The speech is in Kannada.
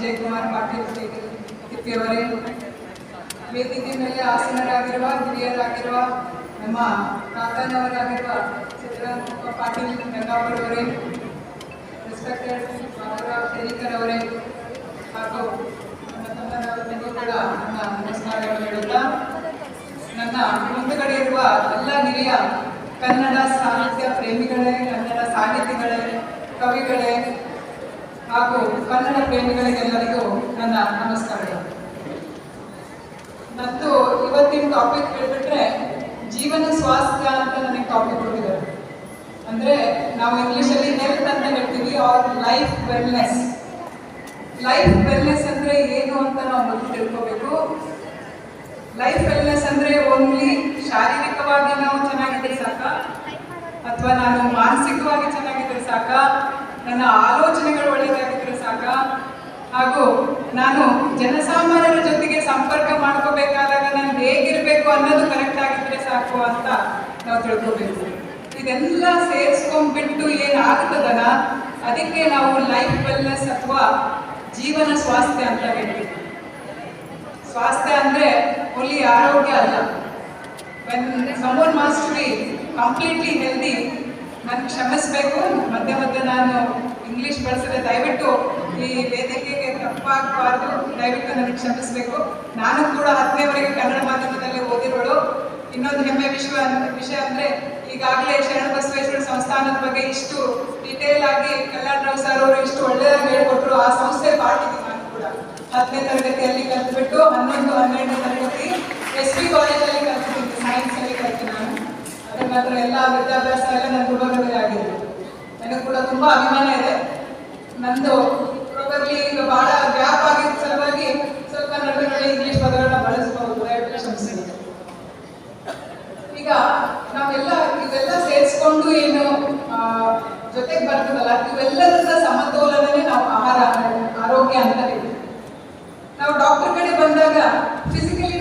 ವಿಜಯ್ ಕುಮಾರ್ ಪಾಟೀಲ್ ತಿಪ್ಪಿಯವರೇ ವೇದಿಕೆ ಮೇಲೆ ಆಸೀನರಾಗಿರುವ, ಹಿರಿಯರಾಗಿರುವ ನಮ್ಮ ಕಾಕನವರಾಗಿರುವ ಸಿದ್ದರಾಮಪ್ಪ ಪಾಟೀಲ್ ಗಂಗಾಪುರವರೇ ರೆಸ್ಪೆಕ್ಟೆಡ್ ಅವರೇ, ಹಾಗೂ ಕೂಡ ನನ್ನ ನಮಸ್ಕಾರಗಳು ನನ್ನ ಮುಂದುಗಡೆ ಇರುವ ಎಲ್ಲ ಹಿರಿಯ ಕನ್ನಡ ಸಾಹಿತ್ಯ ಪ್ರೇಮಿಗಳೇ, ಕನ್ನಡ ಸಾಹಿತಿಗಳೇ, ಕವಿಗಳೇ ಹಾಗೂ ಕನ್ನಡ ಪ್ರೇಮಿಗಳಿಗೆಲ್ಲರಿಗೂ ನನ್ನ ನಮಸ್ಕಾರಗಳು ಮತ್ತು ಇವತ್ತಿನ ಟಾಪಿಕ್ ಹೇಳ್ಬಿಟ್ರೆ ಜೀವನ ಸ್ವಾಸ್ಥ್ಯ ಅಂತ ನನಗೆ ಟಾಪಿಕ್ ಕೊಟ್ಟಿದ್ದಾರೆ. ಅಂದ್ರೆ ನಾವು ಇಂಗ್ಲಿಷಲ್ಲಿ ಹೆಲ್ತ್ ಅಂತ ಹೇಳ್ತೀವಿ or life wellness life wellness ಅಂದ್ರೆ ಏನು ಅಂತ ನಾವು ಮೊದಲು ತಿಳ್ಕೋಬೇಕು. ಲೈಫ್ ವೆಲ್ನೆಸ್ ಅಂದ್ರೆ ಓನ್ಲಿ ಶಾರೀರಿಕವಾಗಿ ನಾವು ಚೆನ್ನಾಗಿದ್ರೆ ಸಾಕ, ಅಥವಾ ನಾನು ಮಾನಸಿಕವಾಗಿ ಚೆನ್ನಾಗಿದ್ರೆ ಸಾಕ ನನ್ನ ಆಲೋಚನೆಗಳು ಒಳ್ಳೆಯದಾಗಿದ್ರೆ ಸಾಕ. ಹಾಗೂ ನಾನು ಜನಸಾಮಾನ್ಯರ ಜೊತೆಗೆ ಸಂಪರ್ಕ ಮಾಡ್ಕೋಬೇಕಾದಾಗ ನಾನು ಹೇಗಿರಬೇಕು ಅನ್ನೋದು ಕರೆಕ್ಟ್ ಆಗಿದ್ರೆ ಸಾಕು ಅಂತ ನಾವು ತಿಳ್ಕೋಬೇಕು ಇದೆಲ್ಲ ಸೇರಿಸ್ಕೊಂಡ್ಬಿಟ್ಟು ಏನಾಗ್ತದಲ್ಲ, ಅದಕ್ಕೆ ನಾವು ಲೈಫ್ ವೆಲ್ನೆಸ್ ಅಥವಾ ಜೀವನ ಸ್ವಾಸ್ಥ್ಯ ಅಂತ ಹೇಳ್ತೀವಿ. ಸ್ವಾಸ್ಥ್ಯ ಅಂದ್ರೆ ಓಲಿ ಆರೋಗ್ಯ ಅಲ್ಲ. Someone must be completely healthy ನಾನು ಕ್ಷಮಿಸ್ಬೇಕು. ಮತ್ತೆ ಮತ್ತೆ ನಾನು ಇಂಗ್ಲೀಷ್ ಬಳಸಿದ್ರೆ ದಯವಿಟ್ಟು ಈ ವೇದಿಕೆಗೆ ತಪ್ಪಾಗಬಾರ್ದು. ದಯವಿಟ್ಟು ನನಗೆ ಕ್ಷಮಿಸ್ಬೇಕು. ನಾನು ಕೂಡ ಹತ್ತನೇವರೆಗೆ ಕನ್ನಡ ಮಾಧ್ಯಮದಲ್ಲಿ ಓದಿರೋಳು. ಇನ್ನೊಂದು ಹೆಮ್ಮೆ ವಿಷಯ ವಿಷಯ ಅಂದ್ರೆ ಈಗಾಗಲೇ ಶರಣ ಬಸವೇಶ್ವರ ಸಂಸ್ಥಾನದ ಬಗ್ಗೆ ಇಷ್ಟು ಡಿಟೇಲ್ ಆಗಿ ಕಲ್ಯಾಣರಾವ್ ಸರ್ ಅವರು ಇಷ್ಟು ಒಳ್ಳೆಯದಾಗಿ ಹೇಳ್ಕೊಟ್ರು. ಆ ಸಂಸ್ಥೆ ಪಾರ್ಟಿದೆ ನಾನು ಕೂಡ ಹತ್ತನೇ ತರಗತಿಯಲ್ಲಿ ಕಲ್ತ್ಬಿಟ್ಟು ಹನ್ನೊಂದು, ಹನ್ನೆರಡನೇ ತರಗತಿ. ಮಾತ್ರ ಎಲ್ಲ ವಿದ್ಯಾಭ್ಯಾಸ ಎಲ್ಲ ನನ್ನ ಕುಟುಂಬದಲ್ಲಿ ಆಗಿದೆ ನನಗೆ ಕೂಡ ತುಂಬಾ ಅಭಿಮಾನ ಇದೆ. ನಂದು ಪ್ರೊಬಬ್ಲಿ ಈಗ ಬಹಳ ಗ್ಯಾಪ್ ಆಗಿದ್ದ ಸಲುವಾಗಿ ಸ್ವಲ್ಪ ನಡುವೆ ಇಂಗ್ಲಿಷ್ ಪದಗಳನ್ನ ಬಳಸಬಹುದು ಈಗ ನಾವೆಲ್ಲ ಇವೆಲ್ಲ ಸೇರಿಸ್ಕೊಂಡು ಏನು ಜೊತೆಗೆ ಬರ್ತದಲ್ಲ, ಇವೆಲ್ಲದರ ಸಮತೋಲನನೇ ನಾವು ಆಹಾರ ಆರೋಗ್ಯ ಅಂತ ಹೇಳ್ತೀವಿ. ನಾವು ಡಾಕ್ಟರ್ ಕಡೆ ಬಂದಾಗ ಫಿಸಿಕಲ್